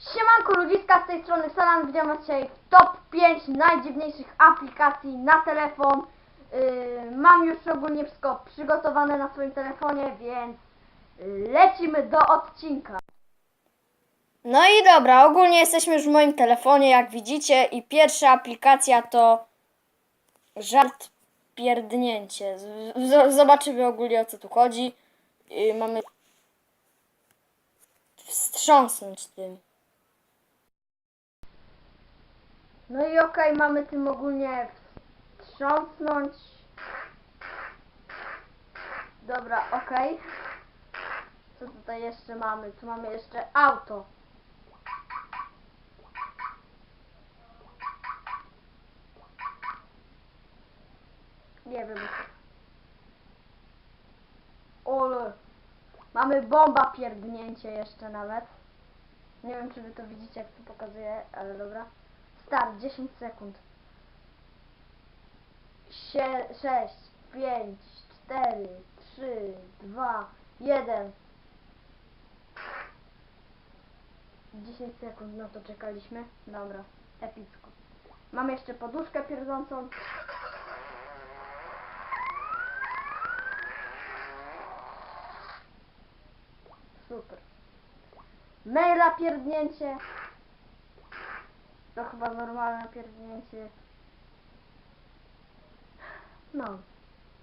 Siemanko ludziska z tej strony witam was dzisiaj top 5 najdziwniejszych aplikacji na telefon. Yy, mam już ogólnie wszystko przygotowane na swoim telefonie, więc yy, lecimy do odcinka. No i dobra, ogólnie jesteśmy już w moim telefonie, jak widzicie, i pierwsza aplikacja to żart pierdnięcie. Z- Zobaczymy ogólnie o co tu chodzi. I mamy wstrząsnąć tym. No i okej, mamy tym ogólnie wstrząsnąć. Dobra, okej. Co tutaj jeszcze mamy? Tu mamy jeszcze auto. Nie wiem. Ole. Mamy bomba pierdnięcie jeszcze nawet. Nie wiem czy wy to widzicie jak to pokazuję, ale dobra. Start 10 sekund. 6, 5, 4, 3, 2, 1. 10 sekund na to czekaliśmy. Dobra, epicko. Mam jeszcze poduszkę pierdzącą. Super. Maila pierdnięcie. To chyba normalne pierdnięcie. No.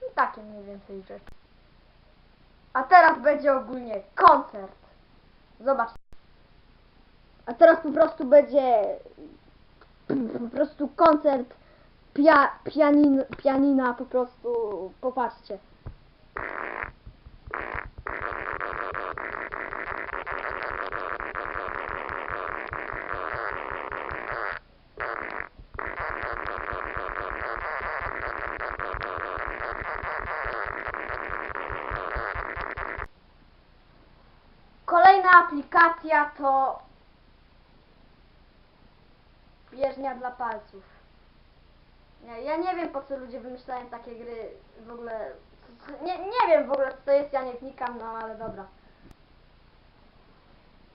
no takie mniej więcej rzeczy. A teraz będzie ogólnie koncert. Zobacz. A teraz po prostu będzie po prostu koncert pia, pianin, pianina po prostu popatrzcie. Kolejna aplikacja to bieżnia dla palców. Nie, ja nie wiem po co ludzie wymyślają takie gry w ogóle. Nie, nie wiem w ogóle co to jest, ja nie wnikam, no ale dobra.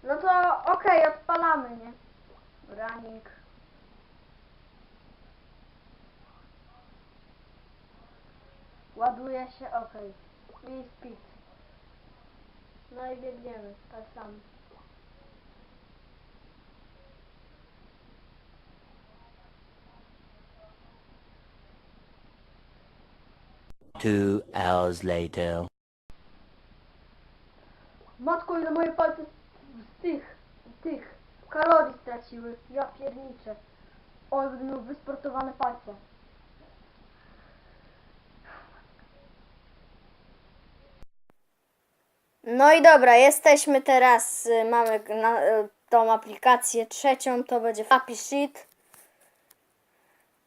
No to okej, odpalamy, nie? Running. Ładuje się, okej. I speed. No i biegniemy, tak samo. Two hours later. Matko, ile moje palce z tych, tych kalorii straciły. Ja pierniczę. Oj, będę miał wysportowane palce. No i dobra, jesteśmy teraz, y, mamy g- na, y, tą aplikację trzecią, to będzie Happy Sheet,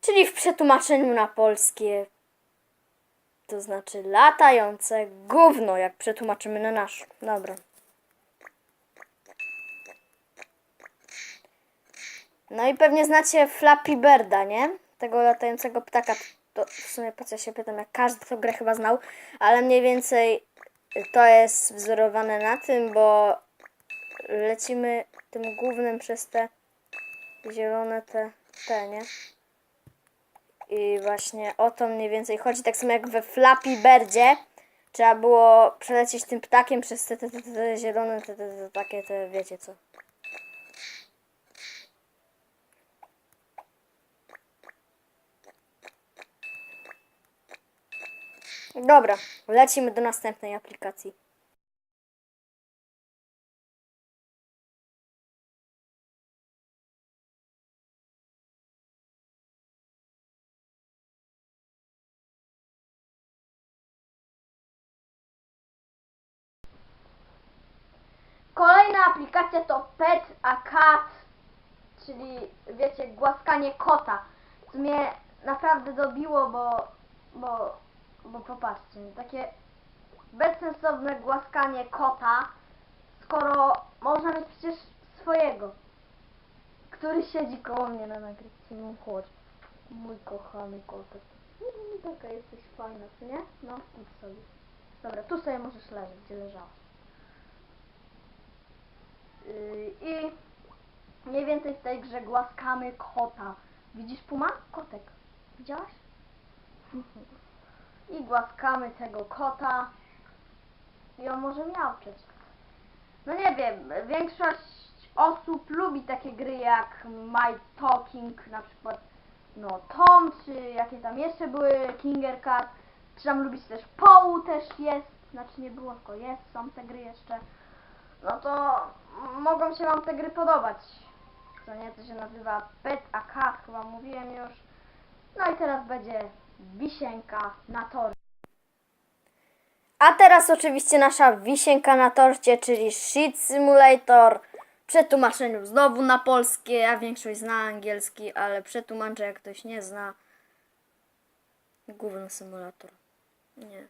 czyli w przetłumaczeniu na polskie to znaczy latające gówno, jak przetłumaczymy na nasz. Dobra. No i pewnie znacie Flappy Birda, nie? Tego latającego ptaka. To w sumie po co się pytam, jak każdy tą grę chyba znał, ale mniej więcej to jest wzorowane na tym, bo lecimy tym głównym przez te zielone te, te, nie? I właśnie o to mniej więcej chodzi, tak samo jak we Flappy Birdzie. Trzeba było przelecieć tym ptakiem przez te, te, te, te zielone, te, te, te takie, te wiecie co. Dobra, lecimy do następnej aplikacji. Kolejna aplikacja to Pet a Cat, czyli wiecie, głaskanie kota. Co mnie naprawdę dobiło, bo, bo, bo popatrzcie, takie bezsensowne głaskanie kota, skoro można mieć przecież swojego, który siedzi koło mnie na nagrywce. No mój kochany kotek. No, taka jesteś fajna, co nie? No, idź sobie. Dobra, tu sobie możesz leżeć, gdzie leżałaś. I mniej więcej w tej grze głaskamy kota. Widzisz Puma? Kotek. Widziałaś? I głaskamy tego kota. I on może miauczeć. No nie wiem, większość osób lubi takie gry jak My Talking, na przykład no Tom, czy jakie tam jeszcze były, Kinger Cat, czy tam lubić też Poł też jest, znaczy nie było, tylko jest, są te gry jeszcze. No to mogą się Wam te gry podobać. Co nie, to się nazywa Pet a Cat, chyba mówiłem już. No i teraz będzie wisienka na torcie. A teraz oczywiście nasza wisienka na torcie, czyli Shit Simulator. Przetłumaczeniu znowu na polskie, ja większość zna angielski, ale przetłumaczę jak ktoś nie zna. Gówno symulator. Nie.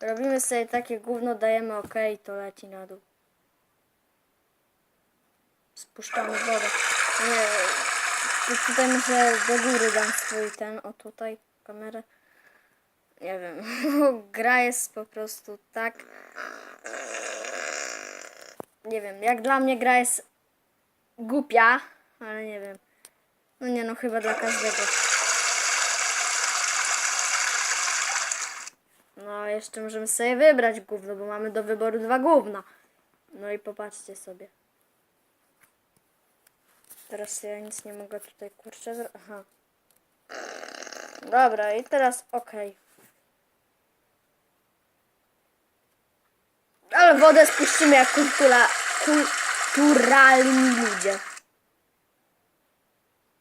Robimy sobie takie gówno, dajemy OK i to leci na dół. Spuszczamy wodę. Nie. tu- Tutaj może do góry dam swój ten, o tutaj, kamerę. Nie wiem, gra jest po prostu tak. Nie wiem, jak dla mnie gra jest głupia, ale nie wiem. No nie no, chyba dla każdego. No, jeszcze możemy sobie wybrać gówno, bo mamy do wyboru dwa gówna. No i popatrzcie sobie. Teraz ja nic nie mogę tutaj kurczę zro... Aha. Dobra, i teraz okej. Ale wodę spuścimy jak kultura, kulturalni ludzie.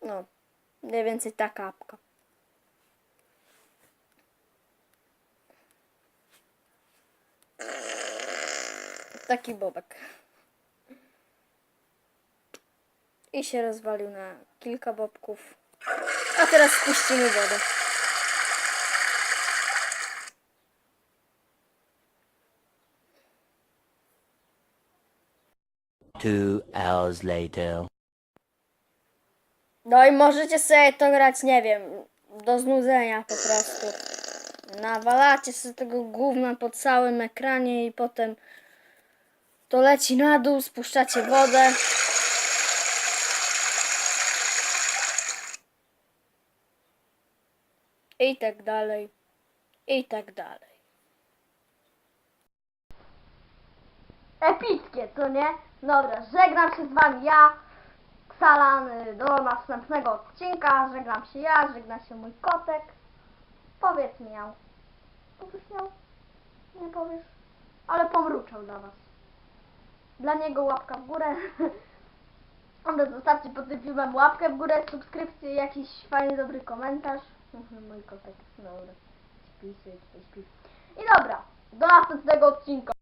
No, mniej więcej taka apka. Taki bobek. I się rozwalił na kilka bobków. A teraz spuścimy wodę. Two hours later. No i możecie sobie to grać, nie wiem, do znudzenia po prostu. Nawalacie sobie tego gówna po całym ekranie i potem to leci na dół, spuszczacie wodę. I tak dalej. I tak dalej. Epickie, co nie? Dobra, żegnam się z Wami ja, Ksalan, y, do następnego odcinka. Żegnam się ja, żegna się mój kotek. Powiedz miał. Powiesz miał? Nie powiesz? Ale pomruczał dla Was. Dla niego łapka w górę. Zostawcie pod tym filmem łapkę w górę, subskrypcję, jakiś fajny, dobry komentarz. Mhm, Mój kotek, dobra. Śpi tutaj śpi. I dobra, do następnego odcinka.